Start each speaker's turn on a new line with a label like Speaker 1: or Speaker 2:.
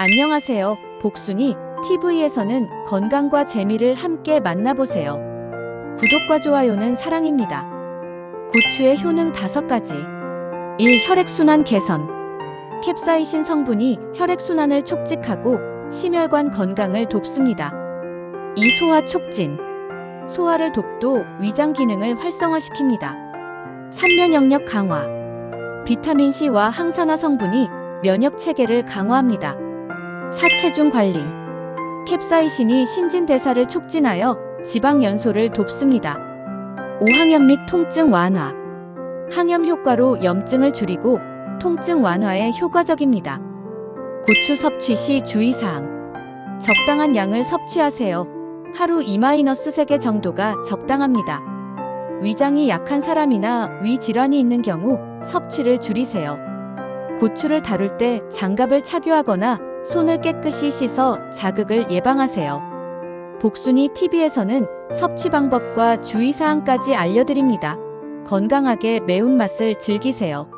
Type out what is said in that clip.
Speaker 1: 안녕하세요. 복순이 TV에서는 건강과 재미를 함께 만나보세요. 구독과 좋아요는 사랑입니다. 고추의 효능 5가지. 1. 혈액순환 개선. 캡사이신 성분이 혈액순환을 촉진하고 심혈관 건강을 돕습니다. 2. 소화 촉진. 소화를 돕도 위장 기능을 활성화시킵니다. 3. 면역력 강화. 비타민 C와 항산화 성분이 면역 체계를 강화합니다. 4. 체중 관리. 캡사이신이 신진대사를 촉진하여 지방 연소를 돕습니다. 5. 항염 및 통증 완화. 항염 효과로 염증을 줄이고 통증 완화에 효과적입니다. 고추 섭취 시 주의사항. 적당한 양을 섭취하세요. 하루 2-3개 정도가 적당합니다. 위장이 약한 사람이나 위 질환이 있는 경우 섭취를 줄이세요. 고추를 다룰 때 장갑을 착용하거나 손을 깨끗이 씻어 자극을 예방하세요. 복순이 TV에서는 섭취 방법과 주의사항까지 알려드립니다. 건강하게 매운맛을 즐기세요.